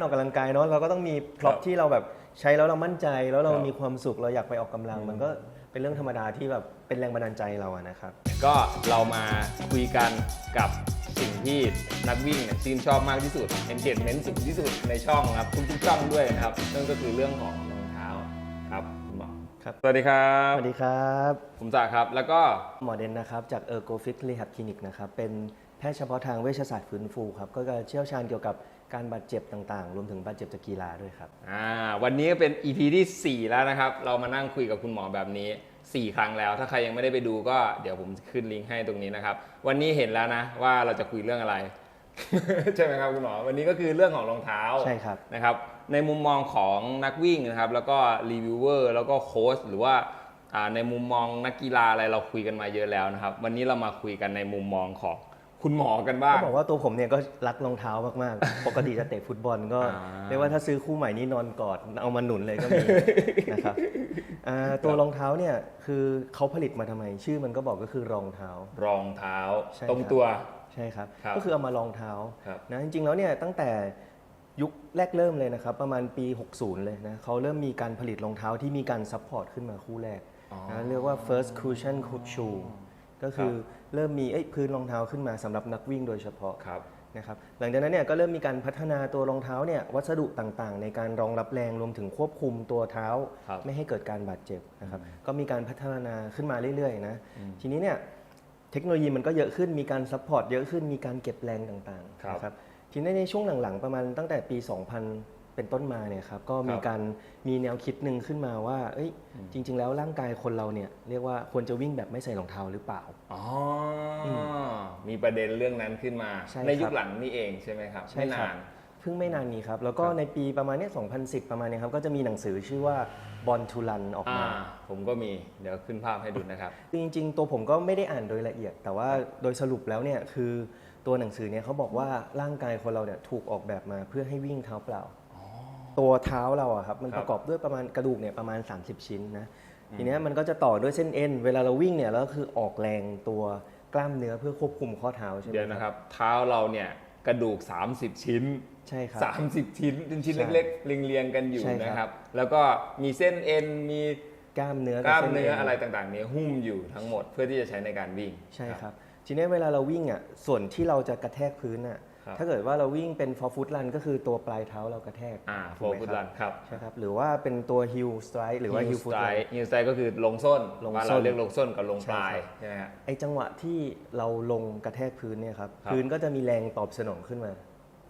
ออกกำลังกายเนาะเราก็ต้องมีพร็อพครับที่เราแบบใช้แล้วเรามั่นใจ แล้วเราครับมีความสุขเราอยากไปออกกำลัง มันก็เป็นเรื่องธรรมดาที่แบบเป็นแรงบันดาลใจเราอะนะครับ ก็เรามาคุยกันกับสิ่งที่นักวิ่งเนี่ยชื่นชอบมากที่สุด engagement สูงที่สุดในช่องนะครับทุกๆช่องด้วยนะครับนั่นก็คือเรื่องของรองเท้าครับคุณหมอครับสวัสดีครับสวัสดีครับ ผมจ่าครับ แล้วก็หมอเดนนะครับจาก Ergo Fit Rehab Clinic นะครับเป็นแพทย์เฉพาะทางเวชศาสตร์ฟื้นฟูครับก็จะเชี่ยวชาญเกี่ยวกับ การบาดเจ็บต่างๆ รวมถึงบาดเจ็บจากกีฬาด้วยครับ อ่าวันนี้ก็เป็น EP ที่ 4 แล้วนะครับ เรามานั่งคุยกับคุณหมอแบบนี้ 4 ครั้งแล้ว ถ้าใครยังไม่ได้ไปดูก็เดี๋ยวผมขึ้นลิงก์ให้ตรงนี้นะครับ วันนี้เห็นแล้วนะว่าเราจะคุยเรื่องอะไร ใช่ไหมครับคุณหมอ วันนี้ก็คือเรื่องของรองเท้าใช่ครับ นะครับ ในมุมมองของนักวิ่งนะครับ แล้วก็รีวิวเวอร์แล้วก็โค้ชหรือว่าอ่าในมุมมองนักกีฬาอะไรเราคุยกันมาเยอะแล้วนะครับ วันนี้เรามาคุยกันในมุมมองของ คุณหมอกันบ้าง ก็บอกว่าตัวผมเนี่ยก็รักรองเท้ามากๆ ปกติจะเตะฟุตบอลก็อ่า เรียกว่าถ้าซื้อคู่ใหม่นี่นอนกอดเอามาหนุนเลยก็มีนะครับอ่าตัวรองเท้าเนี่ยคือเขาผลิตมาทำไม ชื่อมันก็บอกก็คือรองเท้า รองเท้าใช่ตรงครับ ตัว ใช่ครับ ครับก็คือเอามารองเท้าครับ นะจริงๆแล้วเนี่ยตั้งแต่ยุคแรกเริ่มเลยนะครับ ประมาณปี 60 เลยนะเขาเริ่มมีการผลิตรองเท้าที่มีการซัพพอร์ตขึ้นมาคู่แรกอ๋อนะเรียกว่า first cushion shoe ก็คือเริ่มมีเอ้ยพื้นรองเท้าขึ้นมาสำหรับนักวิ่งโดยเฉพาะครับนะครับหลังจากนั้นเนี่ยก็เริ่มมีการพัฒนาตัวรองเท้าเนี่ยวัสดุต่างๆ ในการรองรับแรงรวมถึงควบคุมตัวเท้าครับไม่ให้เกิดการบาดเจ็บนะครับก็มีการพัฒนาขึ้นมาเรื่อยๆนะทีนี้เนี่ยเทคโนโลยีมันก็เยอะขึ้นมีการซัพพอร์ตเยอะขึ้นมีการเก็บแรงต่างครับๆนะครับทีนี้ในช่วงหลังๆประมาณตั้งแต่ปี 2000 เป็นต้นมาเนี่ยครับก็มีครับการมีแนวคิดหนึ่งขึ้นมาว่าเอ้ยจริง ๆ แล้วร่างกายคนเราเนี่ยเรียกว่าควรจะวิ่งแบบไม่ใส่รองเท้าหรือเปล่าอ๋ออมีประเด็นเรื่องนั้นขึ้นมาใช่ในยุคครับหลังนี่เองใช่ไหมครับใช่ไม่ครันาบนเพิ่งไม่นานนี้ครับ แล้วก็ครับในปีประมาณเนี้ย2010 ประมาณเนี้ยครับก็จะมีหนังสือชื่อว่า Born to Run ออกอ่า มา ผมก็มีเดี๋ยวขึ้นภาพให้ดูนะครับ จริงๆ ตัวผมก็ไม่ได้อ่านโดยละเอียด แต่ว่าโดยสรุปแล้วเนี่ยคือตัวหนังสือเนี่ยเขาบอกว่าร่างกายคนเราเนี่ยถูกออกแบบมาเพื่อให้วิ่งเท้าเปล่า ตัวเท้าเราอะครับมันครับประกอบด้วยประมาณกระดูกเนี่ยประมาณ 30 ชิ้นนะทีเนี้ยมันก็จะต่อด้วยเส้นเอ็น เวลาเราวิ่งเนี่ยแล้วก็คือออกแรงตัวกล้ามเนื้อเพื่อควบคุมข้อเท้าใช่ไหมเดี๋ยวนะครับ เท้าเราเนี่ยกระดูก 30 ชิ้นใช่ครับ30ชิ้นเป็นชิ้นใช่เล็กๆเรียงๆกันอยู่ใช่ครับนะครับ แล้วก็มีเส้นเอ็นมีกล้ามเนื้อกล้ามส้เนื้ออ็อะไรต่างๆ เนี่ยหุ้มอยู่ทั้งหมดเพื่อที่จะใช้ในการวิ่งใช่ครับ ทีนี้เวลาเราวิ่งอะส่วนที่เราจะกระแทกพื้นอะ ครับ ถ้าเกิดว่าเราวิ่งเป็น for foot run ก็คือตัวปลายเท้าเรากระแทกอ่าโฟถูกไหมกุคลัรับนครับใช่ครับ หรือว่าเป็นตัว heel strike หรือว่า heel foot run ฮิลสไตก็คือลงส้นลงบ้านส้เรานเรียกลงส้นกับลงปลายใช่ครับใช่ไหมฮะ ไอจังหวะที่เราลงกระแทกพื้นเนี่ยครับ ครับ พื้นก็จะมีแรงตอบสนองขึ้นมา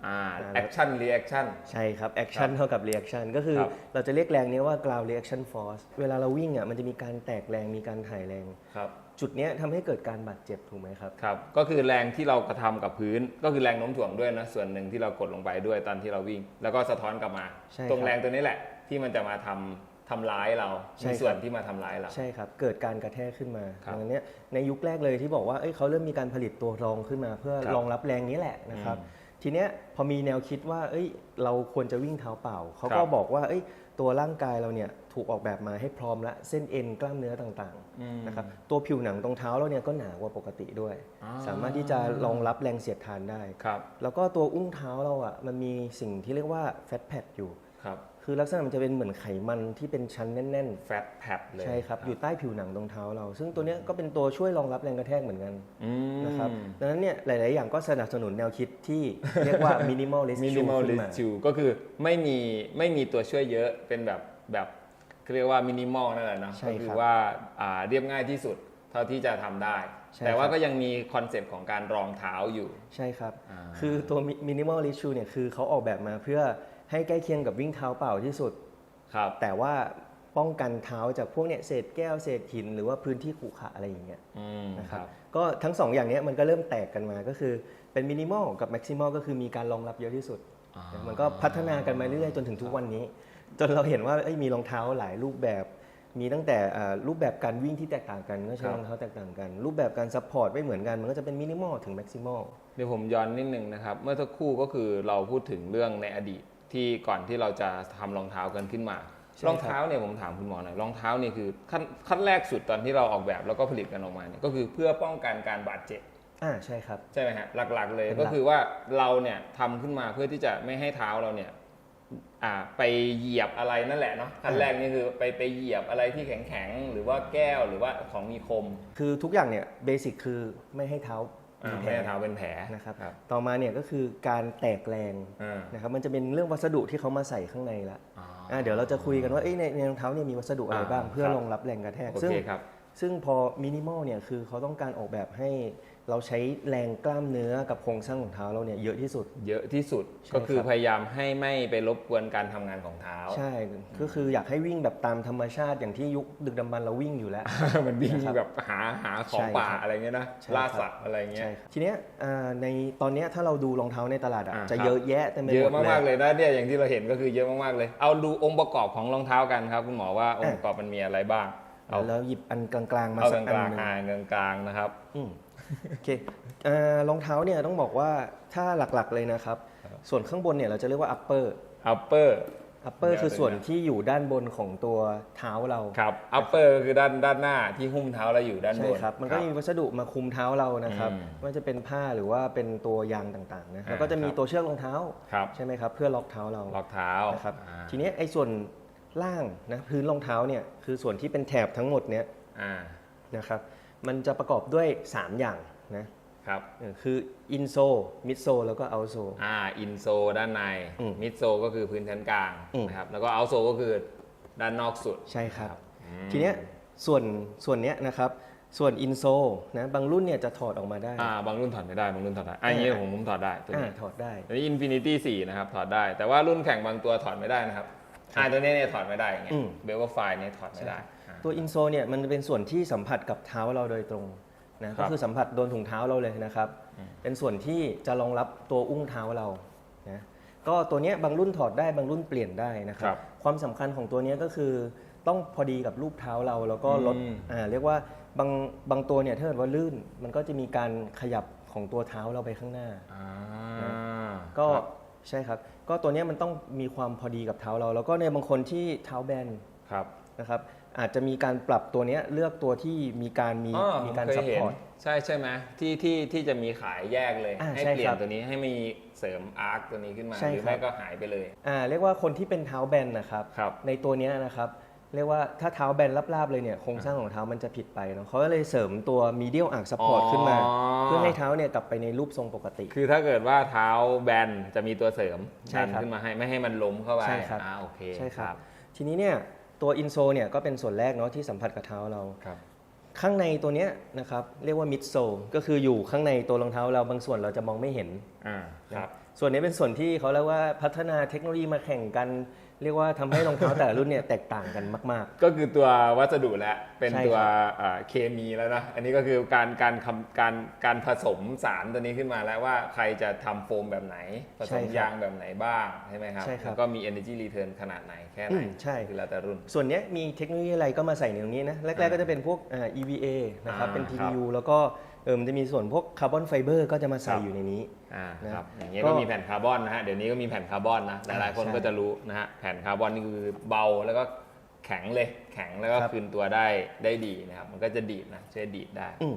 อ่าอ่าแอคชั่นรีแอคชั่น ใช่ครับ action เท่ากับ reaction ก็คือครับเราจะเรียกแรงนี้ว่า ground reaction force เวลาเราวิ่งอะมันจะมีการแตกแรงมีการถ่ายแรง ครับ จุดเนี้ยทำให้เกิดการบาดเจ็บถูกไหมครับ ครับ ก็คือแรงที่เรากระทำกับพื้น ก็คือแรงโน้มถ่วงด้วยนะ ส่วนหนึ่งที่เรากดลงไปด้วยตอนที่เราวิ่ง แล้วก็สะท้อนกลับมา ใช่ตรงครับแรงตัวนี้แหละ ที่มันจะมาทำทำร้ายเราใช่มีส่วนครับที่มาทำร้ายเรา ใช่ครับ เกิดการกระแทกขึ้นมาครับดังนั้นเนี่ยในยุคแรกเลยที่บอกว่าเอ้ยเขาเริ่มมีการผลิตตัวรองขึ้นมา เพื่อครับรองรับแรงนี้แหละนะครับ อืม ทีเนี้ยพอมีแนวคิดว่า เอ้ย เราควรจะวิ่งเท้าเปล่า เขาคก็รับบอกว่า เอ้ย ตัวร่างกายเราเนี่ยถูกออกแบบมาให้พร้อมละเส้นเอ็นกล้ามเนื้อต่างอืมๆนะครับตัวผิวหนังตรงเท้าเราเนี่ยก็หนากว่าปกติด้วยอ่าสามารถที่จะรองรับแรงเสียดทานได้ครับแล้วก็ตัวอุ้งเท้าเราอะมันมีสิ่งที่เรียกว่าแฟตแพดอยู่ครับ คือลักษณะมันจะเป็นเหมือนไขมันที่เป็นชั้นแน่นๆแฟตแพดเลยใช่ครับอยู่ใต้ผิวหนังตรงเท้าเรา ซึ่งตัวเนี้ยก็เป็นตัวช่วยรองรับแรงกระแทกเหมือนกันอืม นะครับดังนั้นเนี่ยหลาย ๆ อย่างก็สนับสนุนแนวคิดที่เรียกว่า minimalist มินิ shoe มอลขึ้ลินสมาชูก็คือไม่มีไม่มีตัวช่วยเยอะเป็นแบบแบบเรียกว่ามินิมอลนั่นแหละเนาะใช่ก็ครับคือว่าอ่าเรียบง่ายที่สุดเท่าที่จะทำได้ ใช่แต่ว่าครับก็ยังมีคอนเซปต์ของการรองเท้าอยู่ ใช่ครับ อ่า คือตัว minimalist shoe เนี่ยคือเขาออกแบบมาเพื่อ ให้ใกล้เคียงกับวิ่งเท้าเปล่าที่สุด ครับ แต่ว่าป้องกันเท้าจากพวกเนี่ยเศษแก้วเศษหินหรือว่าพื้นที่ขรุขระอะไรอย่างเงี้ยอืมนะคครัรับบ ก็ทั้งสองอย่างเนี้ยมันก็เริ่มแตกกันมาก็คือเป็น minimal กับ maximal ก็คือมีการรองรับเยอะที่สุด อ่ามันก็พัฒนากันมาเรื่อยๆจนถึงทุกวันนี้ จนเราเห็นว่าเอ้ยมีรองเท้าหลายรูปแบบ มีตั้งแต่อ่ารูปแบบการวิ่งที่แตกต่างกันก็ใช้ครับ รองเท้าแตกต่างกัน รูปแบบการซัพพอร์ตไม่เหมือนกัน มันก็จะเป็นมินิมอลถึงแม็กซิมอล เดี๋ยวผมย้อนนิดนึงนะครับ เมื่อสักครู่ก็คือเราพูดถึงเรื่องในอดีต ที่ก่อนที่เราจะทำรองเท้ากันขึ้นมาใช่รองเท้าเนี่ยผมถามคุณหมอหน่อยรองเท้านี่คือขั้นขั้นแรกสุดตอนที่เราออกแบบแล้วก็ผลิตกันออกมาเนี่ยก็คือเพื่อป้องกันการบาดเจ็บอ่าใช่ครับใช่ไหมฮะหลักๆ เลยเป็นหลัก็กคือว่าเราเนี่ยทำขึ้นมาเพื่อที่จะไม่ให้เท้าเราเนี่ยอ่าไปเหยียบอะไรนั่นแหละเนาะขั้นแรกนี่คือไปไปเหยียบอะไรที่แข็งๆหรือว่าแก้วหรือว่าของมีคม คือทุกอย่างเนี่ยเบสิกคือไม่ให้เท้าอ่า มีแผไม่ลให้เท้าเป็นแผลนะครับครับ ต่อมาเนี่ยก็คือการแตกแรงอ่านะครับ มันจะเป็นเรื่องวัสดุที่เขามาใส่ข้างในละอ๋ออ่าเดี๋ยวเราจะคุยกันว่าเอ้ยในในรองเท้าเนี่ยมีวัสดุอะไรอ่าบ้าง เพื่อครับรองรับแรงกระแทกโอซึ่งเคครับซึ่งพอมินิมอลเนี่ยคือเขาต้องการออกแบบให้ เราใช้แรงกล้ามเนื้อกับโครงสร้างของเท้าเราเนี่ยเยอะที่สุด เยอะที่สุดใช่ก็คือครับ พยายามให้ไม่ไปรบกวนการทำงานของเท้า ใช่ ก็คืออยากให้วิ่งแบบตามธรรมชาติอย่างที่ยุคดึกดำบรรพ์เราวิ่งอยู่แล้ว มันวิ่งนะครับแบบหาหาของใช่ป่าครับ อะไรเงี้ยนะใช่ล่าครับสัตว์อะไรเงี้ย ใช่ครับทีเนี้ยอ่าในตอนเนี้ยถ้าเราดูรองเท้าในตลาดอะอ่าจะครับ เยอะแยะเต็มไปหมดเยอะมากๆเลยเลยนะเนี่ยอย่างที่เราเห็นก็คือเยอะมากๆเลย เอาดูองค์ประกอบของรองเท้ากันครับ คุณหมอว่าองค์ประกอบมันมีอะไรบ้าง เอาแล้วหยิบอันกลางๆมาเอาสักกลาอังนหนึ่งๆอ่านกลางๆนะครับ อืม โอเคเอ่อรองเท้าเนี่ยต้องบอกว่าถ้าหลักๆเลยนะครับ ส่วนข้างบนเนี่ยเราจะเรียกว่า upper upper upper เดี๋ยวคือส่วนเดี๋ยวที่อยู่ด้านบนของตัวเท้าเราครับ upper ก็คือด้านด้านหน้าที่หุ้มเท้าเราอยู่ด้านบใช่นครับ มันก็มีวัสดุมาคุมเท้าเรานะครับอืมไม่ว่าจะเป็นผ้าหรือว่าเป็นตัวยางต่างๆนะอ่าแล้วก็จะมีครับตัวเชือกรองเท้าครับใช่ไหมครับเพื่อล็อกเท้าเรารองเท้านะครับอ่าทีเนี้ยไอ้ส่วนล่างนะพื้นรองเท้าเนี่ยคือส่วนที่เป็นแถบทั้งหมดเนี้ยอ่านะครับ มันจะประกอบด้วย 3 อย่างนะครับเออคืออินโซมิดโซแล้วก็เอาโซอ่าอินโซด้านในอืมมิดโซก็คือพื้นชั้นกลางอืมนะครับแล้วก็เอาโซก็คือด้านนอกสุดใช่ครับอืมทีเนี้ยส่วนส่วนเนี้ยนะครับส่วนอินโซนะบางรุ่นเนี่ยจะถอดออกมาได้อ่าบางรุ่นถอดไม่ได้บางรุ่นถอดได้อะอย่างนี้ผมผมถอดได้ตัวอ่านี้ถอดได้อันนี้ Infinity 4นะครับถอดได้แต่ว่ารุ่นแข่งบางตัวถอดไม่ได้นะครับ อ่าตัวนี้เนี่ยถอดไม่ได้อย่างเงี้อืยมเบลว่าไฟเนี่ยถอดไม่ได้อ่า ตัวอินโซเนี่ยมันเป็นส่วนที่สัมผัสกับเท้าเราโดยตรงนะครัก็บ คือสัมผัสโดนถุงเท้าเราเลยนะครับ เป็นส่วนที่จะรองรับตัวอุ้งเท้าเรานะก็ตัวเนี้ยบางรุ่นถอดได้บางรุ่นเปลี่ยนได้นะครัครับบความสำคัญของตัวเนี้ยก็คือต้องพอดีกับรูปเท้าเราแล้วก็ลดอืม อ่าเรียกว่าบางบางตัวเนี่ยถ้าเกิดว่าลื่น มันก็จะมีการขยับของตัวเท้าเราไปข้างหน้า อ่าก็ครับ ใช่ครับ ก็ตัวเนี้ยมันต้องมีความพอดีกับเท้าเรา แล้วก็ในบางคนที่เท้าแบนครับ นะครับอาจจะมีการปรับตัวเนี้ยเลือกตัวที่มีการมีอ๋อมีการเคยซัพเห็นพอร์ต ใช่ใช่ไหมที่ที่ที่จะมีขายแยกเลย อ่าให้ใช่เปลี่ยครันบตัวนี้ให้มีเสริมอาร์คตัวนี้ขึ้นมาใช่หรือครับ ไม่ก็หายไปเลย อ่าเรียกว่าคนที่เป็นเท้าแบนนะครับ ครับ ในตัวเนี้ยนะครับ เรียกว่าถ้าเท้าแบนราบๆเลยเนี่ยโครงสร้างของเท้ามันจะผิดไปเนาะเขาก็เลยเสริมตัวมีเดียลอ่างซัพพอร์ตอ๋อขึ้นมาเพื่อให้เท้าเนี่ยกลับไปในรูปทรงปกติ คือถ้าเกิดว่าเท้าแบนจะมีตัวเสริมใช่ดันครับขึ้นมาให้ไม่ให้มันล้มเข้าไปใช่ครับ อ่าโอเคใช่ครับ ทีนี้เนี่ยตัวอินโซเนี่ยก็เป็นส่วนแรกเนาะที่สัมผัสกับเท้าเรา ครับ ข้างในตัวเนี้ยนะครับเรียกว่ามิดโซก็คืออยู่ข้างในตัวรองเท้าเราบางส่วนเราจะมองไม่เห็นอ่า ครับ ส่วนนี้เป็นส่วนที่เขาเรียกว่าพัฒนาเทคโนโลยีมาแข่งกัน เรียกว่าทำให้รองเท้าแต่ละรุ่นเนี่ยแตกต่างกันมากก็คือตัววัสดุแล้วเป็นใช่ตัวครับอ่าเคมีแล้วนะอันนี้ก็คือการการคำการการผสมสารตัวนี้ขึ้นมาแล้วว่าใครจะทำโฟมแบบไหน ผสมยางแบบไหนบ้างใช่ไหมครับใช่ครับแล้วก็มี energy return ขนาดไหนแค่ไหอืนมใช่คือแล้วแต่รุ่นๆส่วนเนี้ยมีเทคโนโลยีอะไรก็มาใส่ในตรงนี้นะแรกๆก็จะเป็นพวกอ่า EVA นะครับอ่าเป็นครับ PPU แล้วก็เออมันจะมีส่วนพวกคาร์บอนไฟเบอร์ก็จะมาใส่ครับอยู่ในนี้ อ่านะครับอย่างเงี้ยก็ก็มีแผ่นคาร์บอนนะฮะเดี๋ยวนี้ก็มีแผ่นคาร์บอนนะหลายๆคนใช่ก็จะรู้นะฮะแผ่นคาร์บอนนี่คือเบาแล้วก็แข็งเลยแข็งแล้วก็ครับคืนตัวได้ได้ดีนะครับมันก็จะดีดนะช่วยดีดได้อืม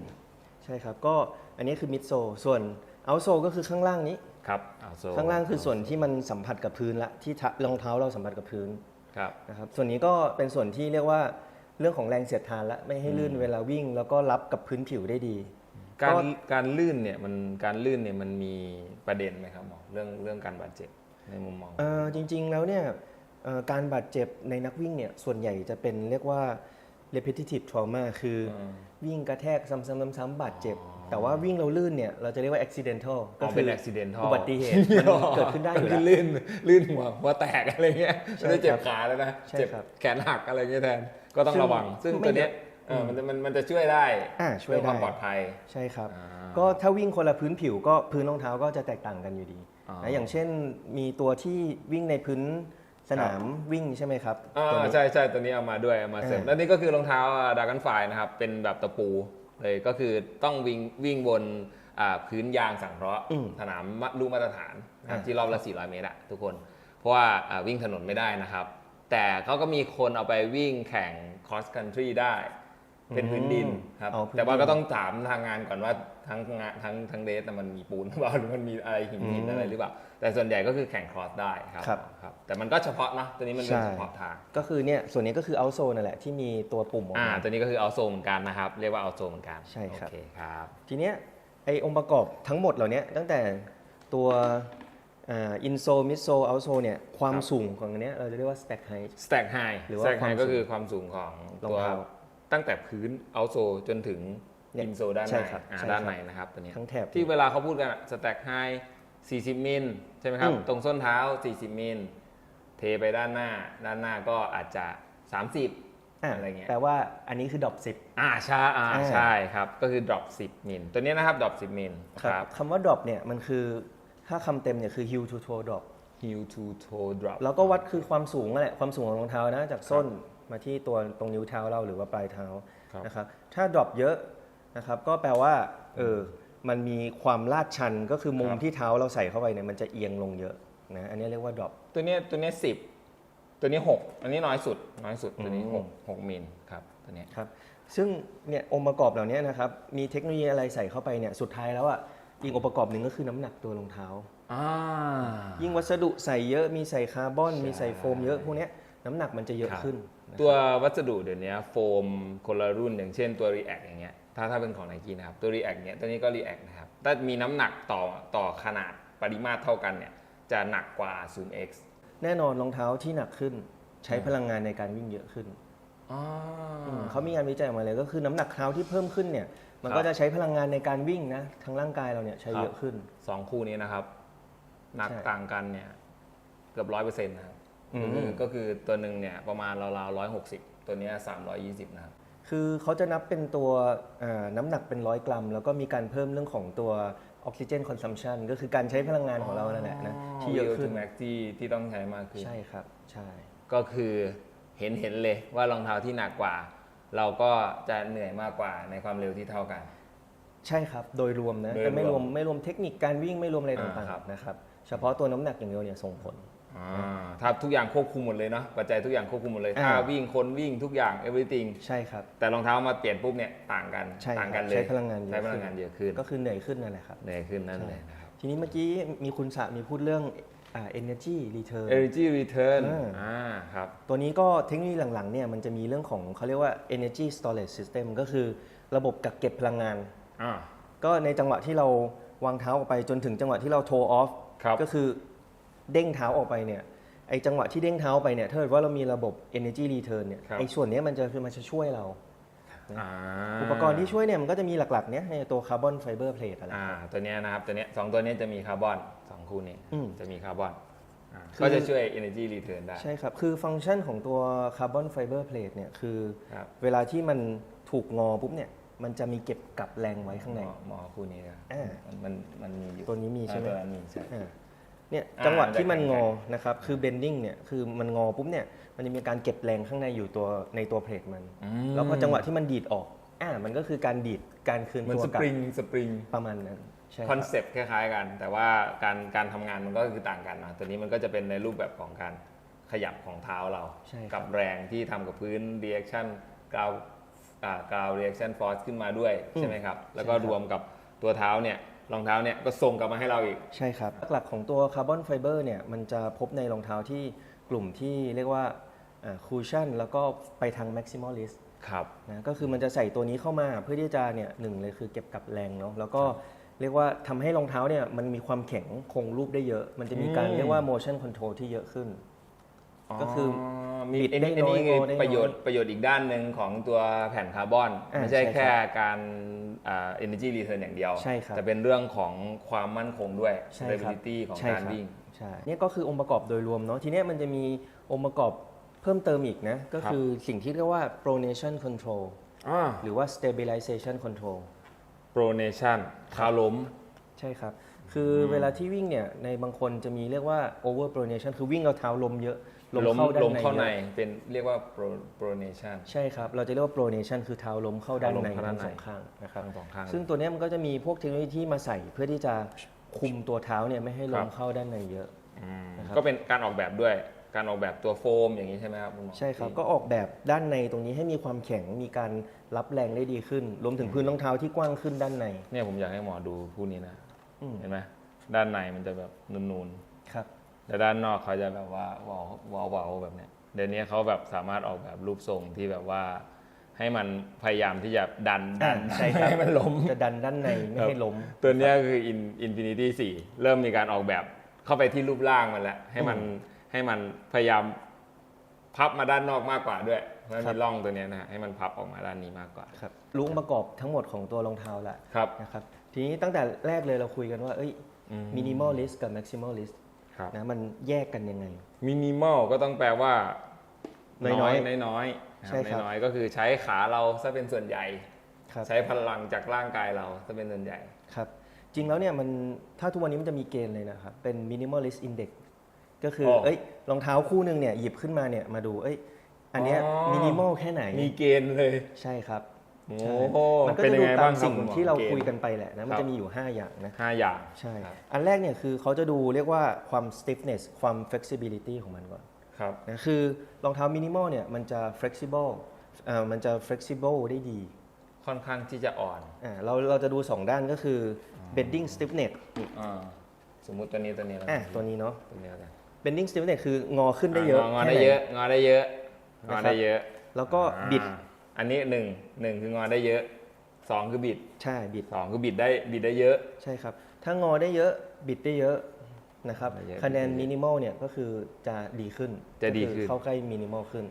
ใช่ครับก็อันนี้คือมิดโซส่วนเอาโซก็คือข้างล่างนี้ครับเอาโซ่ข้างล่างคือส่วนที่มันสัมผัสกับพื้นละที่ทะรองเท้าเราสัมผัสกับพื้นครับนะครับส่วนนี้ก็เป็นส่วนที่เรียกว่าเรื่องของแรงเสียดทานละไม่ให้ลื่นเวลาวิ่ง แล้วก็รับกับพื้นผิวได้ดี การก็การลื่นเนี่ยมันการลื่นเนี่ยมันมีประเด็นไหมครับหมอเรื่องเรื่องการบาดเจ็บในมุมมองเอ่อจริง ๆ แล้วเนี่ยเอ่อการบาดเจ็บในนักวิ่งเนี่ยส่วนใหญ่จะเป็นเรียกว่า repetitive trauma คืออมวิ่งกระแทกซ้ำๆๆๆบาดเจ็บ แต่ว่าวิ่งเราลื่นเนี่ยเราจะเรียกว่า accidental ก็เป็น accidental อุบัติเหตุมันเกิดขึ้นได้อยู่ก็แล้คืวลื่นลื่นหัวหัวแตกอะไรเงี้ยใช่ไม่ได้เจ็บครับขาแล้วนะใช่เจ็บครับแขนหักอะไรเงี้ยแทนก็ต้องซึ่งระวัง ซึ่งไม่ตัวเนี้ยได้เออมันจะมันมันจะช่วยได้อ่าช่วยเรื่องความได้ปลอดภัย ใช่ครับ อ่าก็ถ้าวิ่งคนละพื้นผิวก็พื้นรองเท้าก็จะแตกต่างกันอยู่ดีอ๋อ นะอย่างเช่นมีตัวที่วิ่งในพื้นสนามวิ่งใช่ไหมครับอ่าตัวนี้ ใช่ใช่ตัวนี้เอามาด้วยเอามาเสริมอ่าแล้วนี่ก็คือรองเท้าดากันไฟนะครับ เป็นแบบตะปูเลยก็คือต้องวิ่งวิ่งบนอ่าพื้นยางสังเคราะห์อืมสนามลูกมาตรฐานนะครับอ่าที่รอบละ 400 เมตรอะทุกคน เพราะว่าอ่าวิ่งถนนไม่ได้นะครับ แต่เขาก็มีคนเอาไปวิ่งแข่ง cross country ได้ เป็นพื้นดินครับเอาพื้นดินแต่ว่าก็ต้องถามทางงานก่อนว่าทั้งงานทั้งทั้งเดทมันมีปูนหรือเปล่าหรือมันมีอะไรหินหินอะไรหรือเปล่าแต่ส่วนใหญ่ก็คือแข่งครอสได้ครับครับครับแต่มันก็เฉพาะนะตัวนี้มันเป็นใช่ เฉพาะทาง ก็คือเนี่ยส่วนนี้ก็คือเอาโซนั่นแหละที่มีตัวปุ่มออกอ่า มา ตัวนี้ก็คือเอาโซเหมือนกันนะครับ เรียกว่าเอาโซเหมือนกันใช่ครับ โอเคครับ ทีเนี้ยไอองค์ประกอบทั้งหมดเหล่านี้ตั้งแต่ตัวอินโซมิโซเอาโซเนี่ยความสูงของอันเนี้ยเราจะเรียกว่า stack height stack high หรือว่า stack ความ high สูงก็คือความสูงของรองตัวเท้า ตั้งแต่พื้นเอาโซจนถึงเนี่ยอินโซด้านในใช่ครับอ่าใช่ด้านครับในนะครับตัวนี้ทั้งแถบที่เวลาเขาพูดกันอะ stack high 40 มิลใช่ไหมครับอืมตรงส้นเท้า 40 มิลเทไปด้านหน้า ด้านหน้าก็อาจจะ 30อะอะไรเงี้ยแปลว่าอันนี้คือดรอปสิบอ่าใช่อ่าอ่าใช่ครับ ก็คือ drop 10 มิลตัวนี้นะครับ drop 10 มิลครับคำว่า drop เนี่ยมันคือถ้าคำเต็มเนี่ยคือ heel to toe drop heel to toe drop แล้วก็วัดคือความสูงนั่นแหละความสูงของรองเท้านะจากส้น มาที่ตัวตรงนิ้วเท้าเราหรือว่าปลายเท้าครับ นะครับ ถ้า drop เยอะนะครับ ก็แปลว่าเออมันมีความลาดชันก็คือมุมที่เท้าเราใส่เข้าไปเนี่ยมันจะเอียงลงเยอะนะอันนี้เรียกว่า drop ตัวเนี้ยตัวเนี้ย10ตัวนี้6อันนี้น้อยสุด น้อยสุดตัวนี้อืม6 6มิลครับตัวเนี้ย ครับซึ่งเนี่ยองค์ประกอบเหล่านี้นะครับมีเทคโนโลยีอะไรใส่เข้าไปเนี่ยสุดท้ายแล้วอะอีกองค์ประกอบหนึ่งก็คือน้ำหนักตัวรองเท้า อ่า ยิ่งวัสดุใส่เยอะมีใส่คาร์บอนใช่มีใส่โฟมเยอะพวกเนี้ยน้ำหนักมันจะเยอะครับ ขึ้นนะ ตัววัสดุเดี๋ยวนี้โฟมคนละรุ่นอย่างเช่นตัว React อย่างเงี้ยถ้าถ้าเป็นของไนกี้นะครับตัว React เนี้ยตัวนี้ก็ React นะครับถ้ามีน้ำหนักต่อต่อขนาดปริมาตรเท่ากันเนี่ยจะหนักกว่า Zoom X แน่นอนรองเท้าที่หนักขึ้นใช้พลังงานในการวิ่งเยอะขึ้นอ๋ออืมเขามีงานวิจัยออกมาเลยก็คือน้ำหนักเท้าที่เพิ่มขึ้นเนี่ยมันครับก็จะใช้พลังงานในการวิ่งนะทั้งร่างกายเราเนี่ยใช้ครับเยอะขึ้นสองคู่นี้นะครับหนักใช่ต่างกันเนี่ยเกือบร้อยเปอร์เซ็นต์นะครับ อืมก็คือก็คือตัวหนึ่งเนี่ยประมาณราวๆร้อยหกสิบตัวเนี้สามร้อยยี่สิบนะครับ คือเขาจะนับเป็นตัวอ่าน้ำหนักเป็นร้อยกรัม แล้วก็มีการเพิ่มเรื่องของตัวออกซิเจนคอนซัมชันก็คือการใช้พลังงานของเรานั่นแหละนะที่เยอะขึ้นแม็กที่ที่ต้องใช้มากขึ้น ใช่ครับ ใช่ ก็คือเห็นเห็นเลยว่ารองเท้าที่หนักกว่า เราก็จะเหนื่อยมากกว่าในความเร็วที่เท่ากัน ใช่ครับ โดยรวมนะโดยรวมแต่ไม่รวมไม่รวมเทคนิคการวิ่งไม่รวมอะไรอ่าต่างครับ ๆนะครับ เฉพาะตัวน้ำหนักอย่างเดียวเนี่ยส่งผล อ่าถ้าทุกอย่างควบคุมหมดเลยเนาะปัจจัยทุกอย่างควบคุมหมดเลยอ่า ถ้าวิ่งคนวิ่งทุกอย่าง everything ใช่ครับ แต่รองเท้ามาเปลี่ยนปุ๊บเนี่ยต่างกันใช่ครับต่างกันเลยใช้พลังงานเยอะใช้พลังขึ้นงานเยอะขึ้นก็คือเหนื่อยขึ้นนั่นแหละครับ เหนื่อยขึ้นนั่นเลยนะครับ ทีนี้เมื่อกี้มีคุณสะมีพูดเรื่องอ่า energy return energy return อ่า อ่าครับ ตัวนี้ก็เทคโนโลยีหลังๆเนี่ยมันจะมีเรื่องของเขาเรียกว่า energy storage system ก็คือระบบกักเก็บพลังงาน อ่า ก็ในจังหวะที่เราวางเท้าออกไปจนถึงจังหวะที่เราโทออฟครับ ก็คือ เด้งเท้าออกไปเนี่ยไอจังหวะที่เด้งเท้าไปเนี่ยถ้าเกิดว่าเรามีระบบ energy return เนี่ยครับ ไอส่วนเนี้ยมันจะคือมันจะช่วยเรา อ่าอุปกรณ์ที่ช่วยเนี่ยมันก็จะมีหลักๆเนี่ยในตัวคาร์บอนไฟเบอร์เพลทอะไร อ่าตัวเนี้ยนะครับตัวเนี้ยสองตัวเนี้ยจะมีคาร์บอนสองคู่นี้อืมจะมีคาร์บอนอ่าคือ ก็จะช่วย energy return ได้ ใช่ครับ คือฟังก์ชันของตัวคาร์บอนไฟเบอร์เพลทเนี่ยคือ ครับ เวลาที่มันถูกงอปุ๊บเนี่ยมันจะมีเก็บกับแรงไว้ข้างหมในอหมอคู่นี้นะอ่ามันมันมันมีอยู่ตัวนี้มีใช่ไหม อ่าตัวนั้นมีใช่ อ่า เนี่ยอ่าจังหวะที่มันจะงแข็องนะครับคือ bending เนี่ยคือมันงอปุ๊บเนี่ยมันจะมีการเก็บแรงข้างในอยู่ตัวในตัวเพลทมันอืมแล้วพอจังหวะที่มันดีดออกอ่ามันก็คือการดีดการคืนเหมือนตัวสกลัปบริงสปริงประมาณนั้นใช่คคอนรับเซปต์คล้ายๆกัน แต่ว่าการการทำงานมันก็คือต่างกันนะตัวนี้มันก็จะเป็นในรูปแบบของการขยับของเท้าเราใช่ครับกับแรงที่ทำกับพื้น reaction กราวอ่ากราว reaction force ขึ้นมาด้วยอืมใช่ไหมครับ แล้วก็ใช่ครับรวมกับตัวเท้าเนี่ย รองเท้าเนี่ยก็ส่งกลับมาให้เราอีก ใช่ครับ หลักๆของตัวคาร์บอนไฟเบอร์เนี่ยมันจะพบในรองเท้าที่กลุ่มที่เรียกว่าคูชั่นแล้วก็ไปทาง maximalist ครับนะก็คือมันจะใส่ตัวนี้เข้ามาเพื่อที่จะเนี่ยหนึ่งเลยคือเก็บกับแรงเนาะแล้วก็เรียกว่าทำให้รองเท้าเนี่ยมันมีความแข็งคงรูปได้เยอะ มันจะมีการอืมเรียกว่า motion control ที่เยอะขึ้น ก็คือมีบิดอันได้นี้อันนี้น้อยคือโอได้น้อย ประโยชน์ประโยชน์อีกด้านหนึ่งของตัวแผ่นคาร์บอน อ่าไม่ใช่ใช่ครับแค่การอ่า energy return อย่างเดียว ใช่ครับแต่เป็นเรื่องของความมั่นคงด้วย ใช่ครับ stability ของใช่การครับวิ่ง ใช่เนี่ยก็คือองค์ประกอบโดยรวมเนาะทีเนี้ยมันจะมีองค์ประกอบเพิ่มเติมอีกนะ ก็คือสิ่งที่เรียกว่า pronation control อ่าหรือว่า stabilization control pronation เท้าล้ม ใช่ครับ คือเวลาที่วิ่งเนี่ยในบางคนจะมีเรียกว่า over pronation คือวิ่งเอาเท้าลมเยอะ ลมล้มเข้าด้านล้มในเข้าในเยอะเป็นเรียกว่า pro- pronation ใช่ครับ เราจะเรียกว่า pronation คือเท้าล้มเข้าด้านในเท้าล้มเข้าด้าทั้นงในสองข้างนะครับทั้งสองข้างซึ่งตัวเนี้ยมันก็จะมีพวกเทคโนโลยีที่มาใส่เพื่อที่จะคุมตัวเท้าเนี่ยไม่ให้ลครัมบเข้าด้านในเยอะอืมนะครับก็เป็นการออกแบบด้วยการออกแบบตัวโฟมอย่างนี้ใช่ไหมครับคุณหมอใช่ครับ ก็ออกแบบด้านในตรงนี้ให้มีความแข็งมีการรับแรงได้ดีขึ้น รวมถึงพื้นรองเท้าที่กว้างขึ้นด้านในเนี่ยผมอยากให้หมอดูคู่นี้นะอืมเห็นไหมด้านในมันจะแบบนูนครับๆ แต่ด้านนอกเขาจะแบบว่าวาววาววาวแบบเนี้ยเดี๋ยวนี้เขาแบบสามารถออกแบบรูปทรงที่แบบว่า ให้มันพยายามที่จะดันดันใช่ครับให้มันล้มจะดันด้านในไม่ให้ล้ม ตัวเนี้ยคือ In- Infinity 4เริ่มมีการออกแบบเข้าไปที่รูปร่างมันแล้วให้มันให้มันพยายามพับมาด้านนอกมากกว่าด้วยเพราะมันครัมีบร่องตัวเนี้ยนะฮะให้มันพับออกมาด้านนี้มากกว่าครับรู้องค์ประกอบทั้งหมดของตัวรองเท้าละครับนะครับ ทีนี้ตั้งแต่แรกเลยเราคุยกันว่าเอ้ยอืมมินิมอลลิสกับแม็กซิมอลลิสครับ นะมันแยกกันยังไง มินิมอลก็ต้องแปลว่า น้น้ออยยน้อยๆใช่ครับน้อยๆก็คือใช้ขาเราซะเป็นส่วนใหญ่ครับใช้พลังจากร่างกายเราซะเป็นส่วนใหญ่ครับ จริงแล้วเนี่ยมันถ้าทุกวันนี้มันจะมีเกณฑ์เลยนะครับ เป็น minimalist index ก็คืออเอ้ยรองเท้าคู่หนึ่งเนี่ยหยิบขึ้นมาเนี่ยมาดูเอ้ยอันเนี้ยอ๋อมินิมอลแค่ไหน มีเกณฑ์เลยใช่ครับโอ้ ใช่โหมันก็เป็นจะยังดูไงตาบ้างมครับสิ่งคุณหมอที่เรากณฑ์คุยกันไปแหละนะมันครับจะมีอยู่ 5 อย่างนะ ห้าอย่าง ใช่ ครับ อันแรกเนี่ยคือเขาจะดูเรียกว่าความ stiffness ความ flexibility ของมันก่อนครับ นะคือรองเท้ามินิมอลเนี่ยมันจะ flexible เอ่อมันจะ flexible ได้ดีค่อนข้างที่จะอ่อนอ่าเราเราจะดู 2 ด้านก็คือ bending stiffness นี่อ่าสมมุติตัวนี้ตัวนี้แล้วอะตัวนี้เนาะ ตัวนี้แล้วกัน bending stiffness คืองอขึ้นได้เยอะงอแค่ได้หน เยอะ งอได้เยอะงนะครัอบได้เยอะ แล้วก็บิด อ่า อันนี้หนึ่งหนึ่งคืองอได้เยอะสองคือบิดใช่บิดสองคือบิดได้บิดได้เยอะ ใช่ครับ ถ้างอได้เยอะบิดได้เยอะนะครับได้เยอะคะแนนบิดได้เยอะมินิมอลเนี่ยก็คือจะดีขึ้นจะดีก็ขึ้คืนเข้าใกล้มินิมอลขึ้น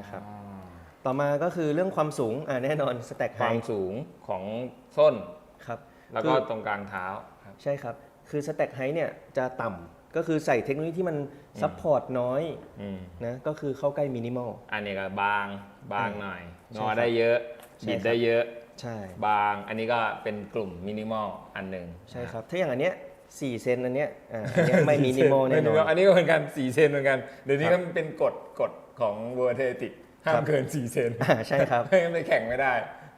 นะครับอ่าต่อมาก็คือเรื่องความสูงอ่าแน่นอนสแต็กคไฮวามสูงของส้น ครับแล้วก็ตรงกลางเท้าครับ ใช่ครับ คือสแต็กไฮเนี่ยจะต่ำ ก็คือใส่เทคโนโลยีที่มันซัพพอร์ตน้อยอืมนะก็คือเข้าใกล้มินิมอล อันนี้ก็บางบางหน่อย ใช่งอครับได้เยอะ ใช่บิดครับได้เยอะ ใช่ บาง อันนี้ก็เป็นกลุ่มมินิมอลอันหนึ่งใช่ครับ ถ้าอย่างอันเนี้ยสี่เซนอันเนี้ยอ่าอันเนี้ยไม่มินิมอลแน่นอน อันนี้ก็เหมือนกัน4เซนเหมือนกัน เดี๋ยวนี้ครัก็บเป็นกฎกฎของเวอร์เทติกห้าครัมบเกิน4เซนอ่าใช่ครับ ไม่งั้นไปแข่งไม่ได้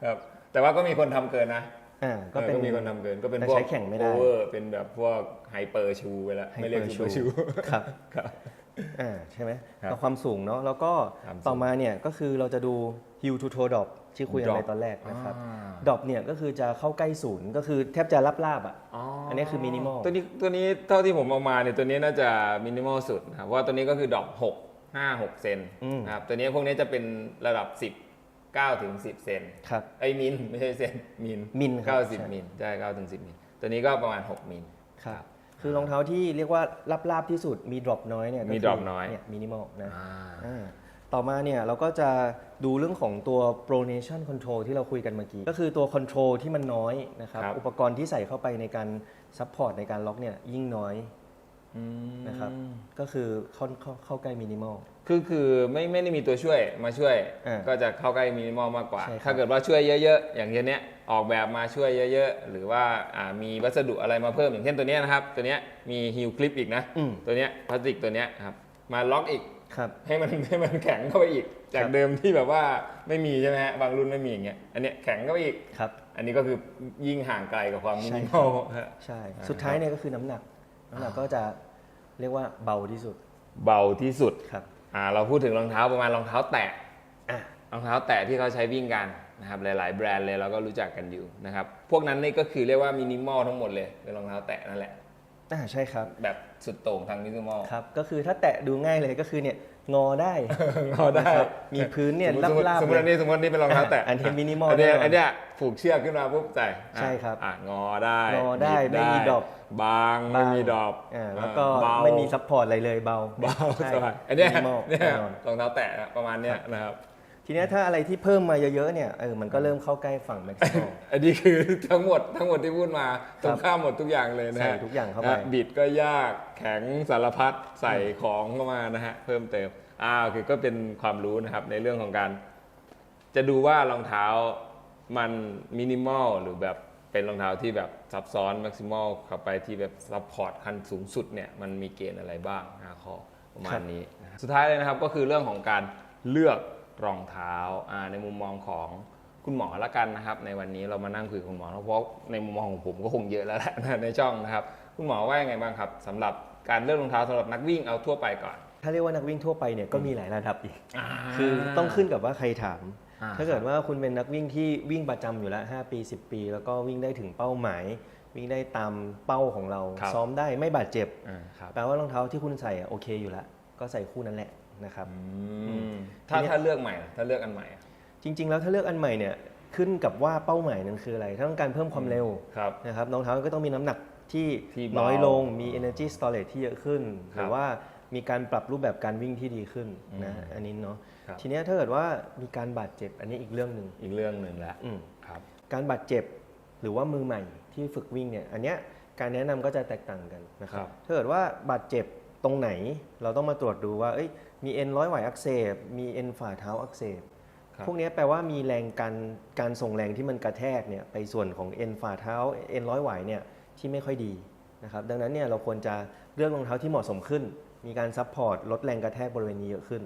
ครับ แต่ว่าก็มีคนทำเกินนะ อ่าก็เป็นออมีคนทำเกินก็เป็นแต่พวกใช้แข่งไม่ได้โอเวอร์เป็นแบบพวกไฮเปอร์ชูไปแล้วไม่เรียกซูเปอร์ชูครับครับอ่าใช่ไหมครับก็ความสูงเนาะแล้วก็ความสูงต่อมาเนี่ยก็คือเราจะดู heel to toe drop ที่คุยกันไป Drop ตอนแรกนะครับอ่า drop เนี่ยก็คือจะเข้าใกล้ศูนย์ก็คือแทบจะลาบๆอะอันนี้คือ minimal ตัวนี้ตัวนี้เท่าที่ผมเอามาเนี่ยตัวนี้น่าจะมินิมอลสุดนะครับเพราะว่าตัวนี้ก็คือดอก6 5 6เซนอืมนะครับตัวนี้พวกนี้จะเป็นระดับ10 9ถึง10 เซนครับ ไอ้ยมิลไม่ใช่เซนมิลมิลครับเก้าใช่สิบมิลใช่เก้าถึงสิบมิลตัวนี้ก็ประมาณ 6 มิล ครับ คือรองเท้าที่เรียกว่าลาบๆที่สุดมี drop น้อย เนี่ยก็มีคื drop น้อยเนี่ย minimal นะอ่า อ่าต่อมาเนี่ยเราก็จะดูเรื่องของตัว pronation control ที่เราคุยกันเมื่อกี้ ก็คือตัว control ที่มันน้อยนะครับ ครับ อุปกรณ์ที่ใส่เข้าไปในการ support ในการล็อกเนี่ยยิ่งน้อยนะครับ ก็คือเข้าเข้าเข้าใกล้ minimal คือคือไม่ไม่ได้มีตัวช่วยมาช่วยอ่าก็จะเข้าใกล้มินิมอลมากกว่า ใช่ครับ ถ้าเกิดว่าช่วยเยอะ ๆ อย่างเช่นเนี้ยออกแบบมาช่วยเยอะ ๆ หรือว่าอ่ามีวัสดุอะไรมาเพิ่มอย่างเช่นตัวเนี้ยนะครับ ตัวเนี้ยมีฮิลคลิปอีกนะ อืมตัวเนี้ยพลาสติกตัวเนี้ยครับมาล็อกอีกครับ ให้มัน ให้มันแข็งเข้าไปอีก จากครับ เดิมที่แบบว่าไม่มีใช่ไหมฮะบางรุ่นไม่มีอย่างเงี้ยอันเนี้ยแข็งเข้าไปอีก ครับ อันนี้ก็คือยิ่งห่างไกลกับความมิใช่นิคมรัอบลใช่สุดท้ายเนี่ยก็คือน้ำหนัก น้ำหนักก็จะเรียกว่าเบาที่สุดเบาที่สุด ครับ อ่าเราพูดถึงรองเท้าประมาณรองเท้าแตะอะรองเท้าแตะที่เขาใช้วิ่งกันนะครับหลาย ๆ แบรนด์เลยเราก็รู้จักกันอยู่นะครับพวกนั้นนี่ก็คือเรียกว่ามินิมอลทั้งหมดเลยเป็นรองเท้าแตะนั่นแหละอ่าใช่ครับ แบบสุดโต่งทางมินิมอล ครับ ก็คือถ้าแตะดูง่ายเลยก็คือเนี่ย งอได้งอได้นะครับมีพื้นเนี่ยสมมุติลาบสมๆมติเลอันยนี้สมมติอันนี้เป็นรองเท้าแตะอันนี้ minimal อันเนี้ยแน่นอนอันเนี้ยผูกเชือกขึ้นมาปุ๊บใส่อะใช่ครับอะงอได้งอได้บิไม่มีดอก บางไม่มีดอกอ่าแล้วก็เบา ไม่มีซัพพอร์ตอะไรเลยเบาเบาใช่สบายอันเนี้ย minimal เนี่ยแน่นอน รองเท้าแตะประมาณเนี้ยนะครับ ทีเนี้ยถ้าอะไรที่เพิ่มมาเยอะๆเนี่ยเออมันก็เริ่มเข้าใกล้ฝั่งแม็กซิมอลอันนี้คือทั้งหมดทั้งหมดที่พูดมาตครัรบงข้ามหมดทุกอย่างเลยนะใส่ฮะทุกอย่างเข้าไป นะบิดก็ยากแข็งสารพัดใส่ของเข้ามานะฮะเพิ่มเติมอ่าคือก็เป็นความรู้นะครับในเรื่องของการ จะดูว่ารองเท้ามันมินิมอลหรือแบบเป็นรองเท้าที่แบบซับซ้อนแม็กซิมอลเข้าไปที่แบบซัพพอร์ตขั้นสูงสุดเนี่ยมันมีเกณฑ์อะไรบ้างห้าข้อประมาครัณบ นี้นะฮะสุดท้ายเลยนะครับก็คือเรื่องของการเลือก รองเท้าอ่าในมุมมองของคุณหมอละกันนะครับ ในวันนี้เรามานั่งคุยกับคุณหมอเพราะในมุมมองของผมก็คงเยอะแล้วแหละในช่องนะครับ คุณหมอว่ายังไงบ้างครับสำหรับการเลือกรองเท้าสำหรับนักวิ่งเอาทั่วไปก่อน ถ้าเรียกว่านักวิ่งทั่วไปเนี่ยก็มีหลายระดับอีกอ่าคือต้องขึ้นกับว่าใครถามอ่าถ้าเกิดว่าคุณเป็นนักวิ่งที่วิ่งประจำอยู่แล้ว5ปี 10 ปี แล้วก็วิ่งได้ถึงเป้าหมาย วิ่งได้ตามเป้าของเราครับซ้อมได้ไม่บาดเจ็บอ่าครับแปลว่ารองเท้าที่คุณใส่อะโอเคอยู่แล้วก็ใส่คู่นั้นแหละ นะครับ อืมถ้าทีนี้ถ้าเลือกใหม่ล่ะถ้าเลือกอันใหม่อะจริง ๆ แล้วถ้าเลือกอันใหม่เนี่ยขึ้นกับว่าเป้าหมายนั้นคืออะไร ถ้าต้องการเพิ่มความเร็วครับ นะครับรองเท้าก็ต้องมีน้ำหนักที่ที่เบา น้อยลงมี energy storage ที่เยอะขึ้นครับหรือว่ามีการปรับรูปแบบการวิ่งที่ดีขึ้นนะอืมอันนี้เนาะครับทีเนี้ยถ้าเกิดว่ามีการบาดเจ็บอันนี้อีกเรื่องหนึ่งอีกเรื่องหนึ่งแล้วอืม ครับ การบาดเจ็บหรือว่ามือใหม่ที่ฝึกวิ่งเนี่ยอันเนี้ยการแนะนำก็จะแตกต่างกันนะครัครับบถ้าเกิดว่าบาดเจ็บ ตรงไหนเราต้องมาตรวจดูว่าเอ้ยมีเอ็นร้อยไหวอักเสบ มีเอ็นฝ่าเท้าอักเสบครับพวกเนี้ยแปลว่ามีแรงการการส่งแรงที่มันกระแทกเนี่ยไปส่วนของเอ็นฝ่าเท้าเอ็นร้อยไหวเนี่ยที่ไม่ค่อยดีนะครับดังนั้นเนี่ยเราควรจะเลือกรองเท้าที่เหมาะสมขึ้น มีการซัพพอร์ตลดแรงกระแทกบริเวณนี้เยอะขึ้น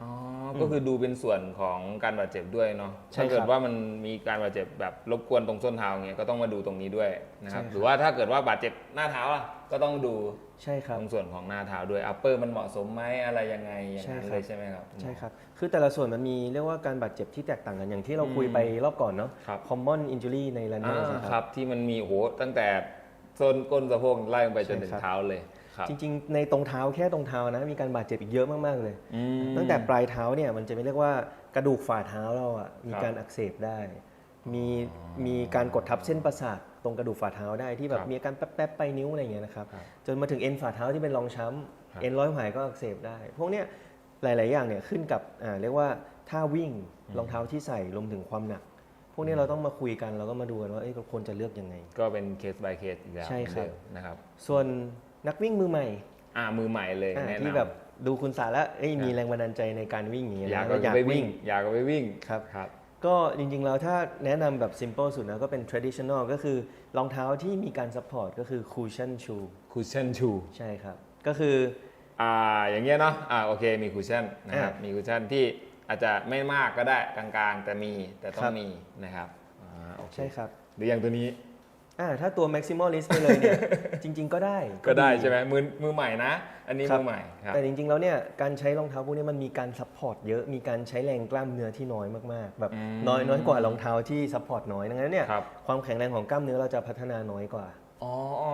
อ๋ออก็คือดูเป็นส่วนของการบาดเจ็บด้วยเนาะใช่ถ้าเกิครัดบว่ามันมีการบาดเจ็บแบบรบกวนตรงส้นเท้าเงี้ยก็ต้องมาดูตรงนี้ด้วยนะครับใช่ครับหรือว่าถ้าเกิดว่าบาดเจ็บหน้าเท้าล่ะ ก็ต้องดูใช่ครับ ตรงส่วนของหน้าเท้าด้วยอัปเปอร์มันเหมาะสมไหมอะไรยังไงอย่างนั้นใช่ครับเลยใช่ไหมครับ ใช่ครับ คือแต่ละส่วนมันมีเรียกว่าการบาดเจ็บที่แตกต่างกันอย่างที่เราคุยไปรอบก่อนเนาะครับ common injury ใน runner อ่านะคครัรับบที่มันมีโอ้โหตั้งแต่โซนก้นสะโพกไล่ลงไปจนถึงใช่ครับเท้าเลยครับจริงๆ ในตรงเท้าแค่ตรงเท้านะมีการบาดเจ็บอีกเยอะมากๆเลยอืมตั้งแต่ปลายเท้าเนี่ยมันจะไม่เรียกว่ากระดูกฝ่าเท้าเราอะมีครับการอักเสบได้ มีมีการกดทับเส้นประสาท ตรงกระดูกฝ่าเท้าได้ที่แบคบรับมีอาการแป๊บๆไปนิ้วอะไรอย่างเงี้ยนะครับครับจนมาถึงเอ็นฝ่าเท้าที่เป็นรองช้ครับำเอ็นร้อยหายก็อักเสบได้ พวกเนี้ยหลาย ๆ อย่างเนี่ยขึ้นกับอ่าเรียกว่าท่าวิ่งรองเท้าที่ใส่รวมถึงความหนัก พวกนี้เราต้องมาคุยกันเราก็มาดูกันว่าเอ้ยเราควรจะเลือกยังไง ก็เป็นเคส by เคสอีกแล้วใช่ครับเหมือนเดิมนะครับ ส่วนนักวิ่งมือใหม่ อ่ามือใหม่เลยอ่าแนะนำที่แบบดูคุณสาแล้วเอ้ยมีครับแรงบันดาลใจในการวิ่งอย่างเงี้ยอยากนะก็แล้วอยากไปวิ่วิ่งงอยากก็ไปวิ่งครับครับ ก็จริงๆแล้วถ้าแนะนำแบบ simple สุดนะก็เป็น traditional ก็คือรองเท้าที่มีการ support ก็คือ cushion shoe คุชชั่นชูใช่ครับ ก็คือ อ่าอย่างเงี้ยเนาะอ่าโอเคมีคุชชั่นนะครับอ่ามีมีคุชชั่นที่อาจจะไม่มากก็ได้กลางๆ แต่มีแต่ต้อครังบ มีนะครับอ่าโอเคใช่ครับ หรืออย่างตัวนี้ อ่าถ้าตัว maximalist ไปเลยเนี่ย จริง ๆ ก็ได้ก็ได้ใช่ไหมมือมือใหม่นะ อันนี้ครับมือใหม่ครับ แต่จริง ๆ แล้วเนี่ยการใช้รองเท้าพวกนี้มันมีการ support เยอะมีการใช้แรงกล้ามเนื้อที่น้อยมากๆ แบบอืมน้อยน้อยกว่ารองเท้าที่ support น้อยดังนั้นเนี่ยครับ ความแข็งแรงของกล้ามเนื้อเราจะพัฒนาน้อยกว่าอ๋ออ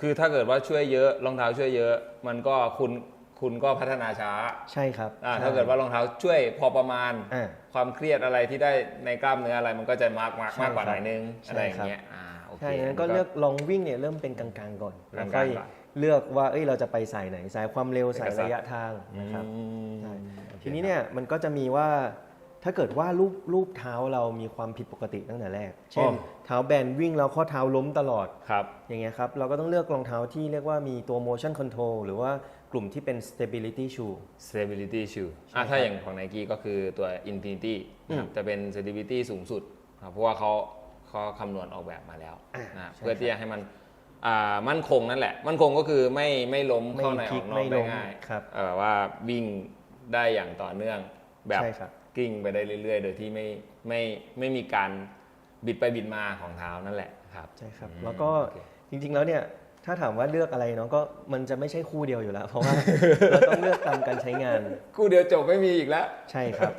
คือถ้าเกิดว่าช่วยเยอะรองเท้าช่วยเยอะ มันก็คุณคุณก็พัฒนาช้าใช่ครับอ่าใช่ถ้าเกิดว่ารองเท้าช่วยพอประมาณ อ่า ความเครียดอะไรที่ได้ในกล้ามเนื้ออะไรมันก็จะมากมากใช่มากกว่าคหรับน่อยนึงใช่อะไรอย่างครับเงี้ยอ่าโอเค ใช่งั้นก็เลือกลองวิ่งเนี่ยเริ่มเป็นกลางๆก่อนแล้วกลาค่งอยๆก่อนเลือกว่าเอ้ยเราจะไปสายไหนสายความเร็วสายเอกสารระยะทางนะครับอืมใช่โอเคทีนี้เนี่ยมันก็จะมีว่าถ้าเกิดว่ารูปรูปเท้าเรามีความผิดปกติตั้งแต่แรก เช่น เท้าแบนวิ่งแล้วข้อเท้าล้มตลอดครับอย่างเงี้ยครับ เราก็ต้องเลือกรองเท้าที่เรียกว่ามีตัว motion control หรือว่ากลุ่มที่เป็น stability shoe stability shoe ใช่อะครับถ้าอย่างของ Nike ก็คือตัว Infinity นะครับอืมจะเป็น stability สูงสุดครับเพราะว่าเขาเขาคำนวณออกแบบมาแล้วอะนะใช่เพื่อที่จะให้มันอ่ามั่นคงนั่นแหละ มั่นคงก็คือไม่ไม่ล้มไม่เข้าในพอลิอกกนอไม่กได้ล้มง่ายครับเอ่อว่าวิ่งได้อย่างต่อเนื่องแบบใช่ครับกลิ้งไปได้เรื่อย ๆ โดยที่ไม่ไม่ไม่มีการบิดไปบิดมาของเท้านั่นแหละครับใช่ครับอืมแล้วก็โอเคจริงๆแล้วเนี่ย ถ้าถามว่าเลือกอะไรเนาะก็มันจะไม่ใช่คู่เดียวอยู่แล้ว เพราะว่าเราต้องเลือกตามการใช้งาน คู่เดียวจบไม่มีอีกแล้ว ใช่ครับ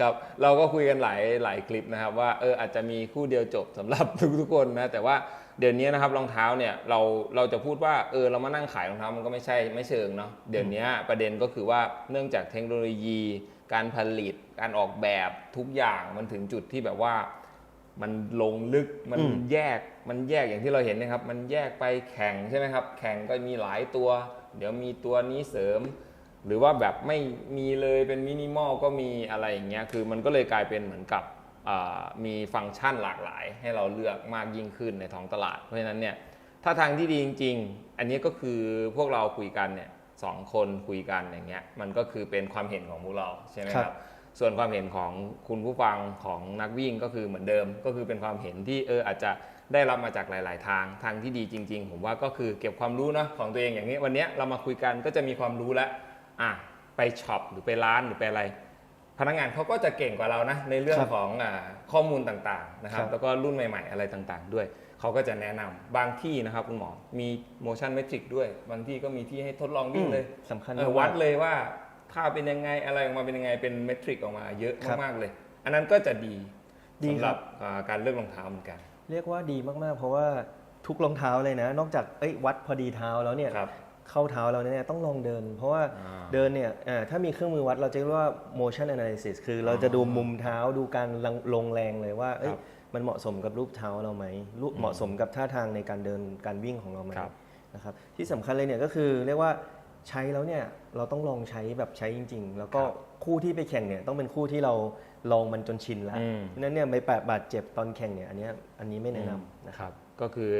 ครับ เราก็คุยกันหลายหลายคลิปนะครับ ว่าเอออาจจะมีคู่เดียวจบสำหรับทุกทุกๆคนนะแต่ว่าเดี๋ยวนี้นะครับรองเท้าเนี่ยเราเราจะพูดว่าเออเรามานั่งขายรองเท้ามันก็ไม่ใช่ไม่เชิงเนาะเดี๋ยวนี้ประเด็นก็คือว่าเนื่องจากเทคโนโลยี การผลิต การออกแบบทุกอย่างมันถึงจุดที่แบบว่า มันลงลึกมันแยกมันแยกอย่างที่เราเห็นนะครับ มันแยกไปแข่งใช่ไหมครับ แข่งก็มีหลายตัว เดี๋ยวมีตัวนี้เสริม หรือว่าแบบไม่มีเลยเป็นมินิมอลก็มีอะไรอย่างเงี้ยคือมันก็เลยกลายเป็นเหมือนกับมีฟังก์ชันหลากหลาย ให้เราเลือกมากยิ่งขึ้นในท้องตลาด เพราะฉะนั้นเนี่ยถ้าทางที่ดีจริง ๆ อันนี้ก็คือพวกเราคุยกันเนี่ยสองคนคุยกันอย่างเงี้ยมันก็คือเป็นความเห็นของพวกเราใช่ไหมครัรับบ ส่วนความเห็นของคุณผู้ฟังของนักวิ่งก็คือเหมือนเดิม ก็คือเป็นความเห็นที่เอออาจจะได้รับมาจากหลาย ๆ ทางทางที่ดีจริง ๆ ผมว่าก็คือเก็บความรู้เนอะของตัวเองอย่างนี้วันเนี้ยเรามาคุยกันก็จะมีความรู้แล้วอะไปช็อปหรือไปร้านหรือไปอะไร พนักงานเขาก็จะเก่งกว่าเรานะในเรื่องครับของอาข้อมูลต่างๆนะครับครับ แล้วก็รุ่นใหม่ ๆ อะไรต่างๆ ด้วยเขาก็จะแนะนำบางที่นะครับคุณหมอมี motion metric ด้วย บางที่ก็มีที่ให้ทดลองวิ่งเลยสำคัญเออมากๆวัดเลยว่า ถ้าเป็นยังไงอะไรออกมาเป็นยังไงเป็นเมทริกออกมาเยอะครับมากๆเลย อันนั้นก็จะดีดีสำหครัรับ บอ่าการเลือกรองเท้าเหมือนกัน เรียกว่าดีมากๆ เพราะว่าทุกรองเท้าเลยนะ นอกจากเอ้ยวัดพอดีเท้าแล้วเนี่ยครับเข้าเท้าเราเนี่ยต้องลองเดิน เพราะว่าอ่าเดินเนี่ยอ่าถ้ามีเครื่องมือวัดเราจะเรียกว่า motion analysis คือเราจะดูมุมเท้าดูการลงลงแรงเลยว่าเอ้ยครับมันเหมาะสมกับรูปเท้าเราไหมรูปเหมาะสมกับท่าทางในการเดินการวิ่งของเราไหมครับ นะครับที่สำคัญเลยเนี่ยก็คือเรียกว่า ใช้แล้วเนี่ยเราต้องลองใช้แบบใช้จริง ๆ แล้วก็ครับคู่ที่ไปแข่งเนี่ยต้องเป็นคู่ที่เราลองมันจนชินแล้วอืมเพราะฉะนั้นเนี่ยไปแปะบาดเจ็บตอนแข่งเนี่ยอันเนี้ยอันนี้ไม่แนะนำนะคครับรับ ก็คือ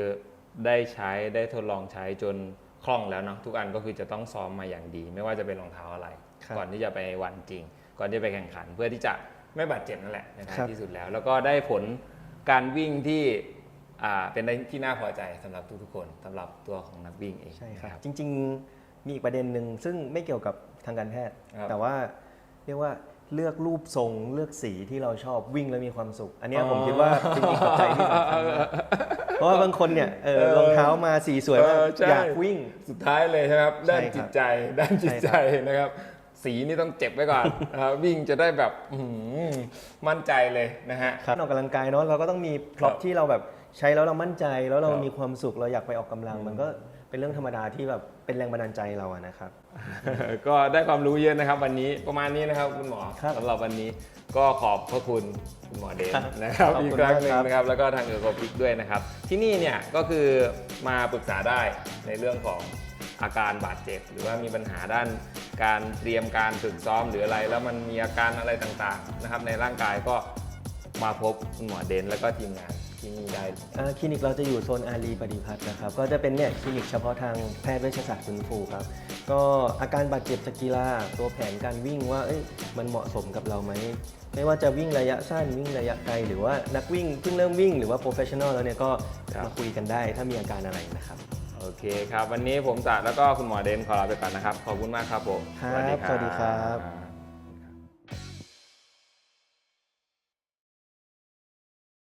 ได้ใช้ได้ทดลองใช้จนคล่องแล้วเนาะทุกอันก็คือจะต้องซ้อมมาอย่างดี ไม่ว่าจะเป็นรองเท้าอะไร ครับก่อนที่จะไปวันจริง ก่อนที่จะไปแข่งขัน เพื่อที่จะไม่บาดเจ็บนั่นแหละในท้ายครับ ที่สุดแล้ว แล้วก็ได้ผลการวิ่งที่อ่าเป็นที่น่าพอใจสำหรับทุกๆคนสำหรับตัวของนักวิ่งเองใช่ครับ นะ จริง ๆ มีอีกประเด็นหนึ่งซึ่งไม่เกี่ยวกับทางการแพทย์ ครับ แต่ว่าเรียกว่าเลือกรูปทรงเลือกสีที่เราชอบวิ่งแล้วมีความสุข อันเนี้ยผมคิดว่าเป็นอีกปัจจัยที่สำคัญมากเพราะว่าบางคนเนี่ยเออเออรองเท้ามาสีสวยมากเออใช่ อยากวิ่ง สุดท้ายเลยใช่ไหมครับใช่ด้านครับจิตใจ ด้านจิตใจนะครับ สีนี่ต้องเจ็บไว้ก่อนนะครับวิ่งจะได้แบบอื้อหือมั่นใจเลยนะฮะครับออกกำลังกายเนาะเราก็ต้องมีพร็อพครับที่เราแบบใช้แล้วเรามั่นใจแล้วเราครับ มีความสุขเราอยากไปออกกำลัง มันก็ เป็นเรื่องธรรมดาที่แบบเป็นแรงบันดาลใจเราอะนะครับ ก็ได้ความรู้เยอะนะครับ วันนี้ประมาณนี้นะครับคุณหมอครับสำหรับวันนี้ก็ขอบพระคุณคุณหมอเดนครับนะครับขอบอีกคุณครั้งหนึ่งมากครับ นะครับแล้วก็ทางเออร์โกพิกด้วยนะครับ ที่นี่เนี่ยก็คือมาปรึกษาได้ในเรื่องของอาการบาดเจ็บ หรือว่ามีปัญหาด้านการเตรียมการฝึกซ้อมหรืออะไร แล้วมันมีอาการอะไรต่างๆนะครับในร่างกายก็มาพบคุณหมอเดนแล้วก็ทีมงาน ที่นี่ได้ อ่าคลินิกเราจะอยู่โซนอารีปฏิพัฒน์นะครับ ก็จะเป็นเนี่ยคลินิกเฉพาะทางแพทย์เวชศาสตร์ฟื้นฟูครับ ก็อาการบาดเจ็บจากกีฬาตัวแผนการวิ่งว่าเอ้ยมันเหมาะสมกับเราไหม ไม่ว่าจะวิ่งระยะสั้นวิ่งระยะไกล หรือว่านักวิ่งเพิ่งเริ่มวิ่งหรือว่าโปรเฟชชั่นอลแล้วเนี่ยก็ครับ มาคุยกันได้ถ้ามีอาการอะไรนะครับ โอเคครับ วันนี้ผมจัดแล้วก็คุณหมอเดนขอลาไปก่อนนะครับ ขอบคุณมากครับผมครับสวัสดีครับ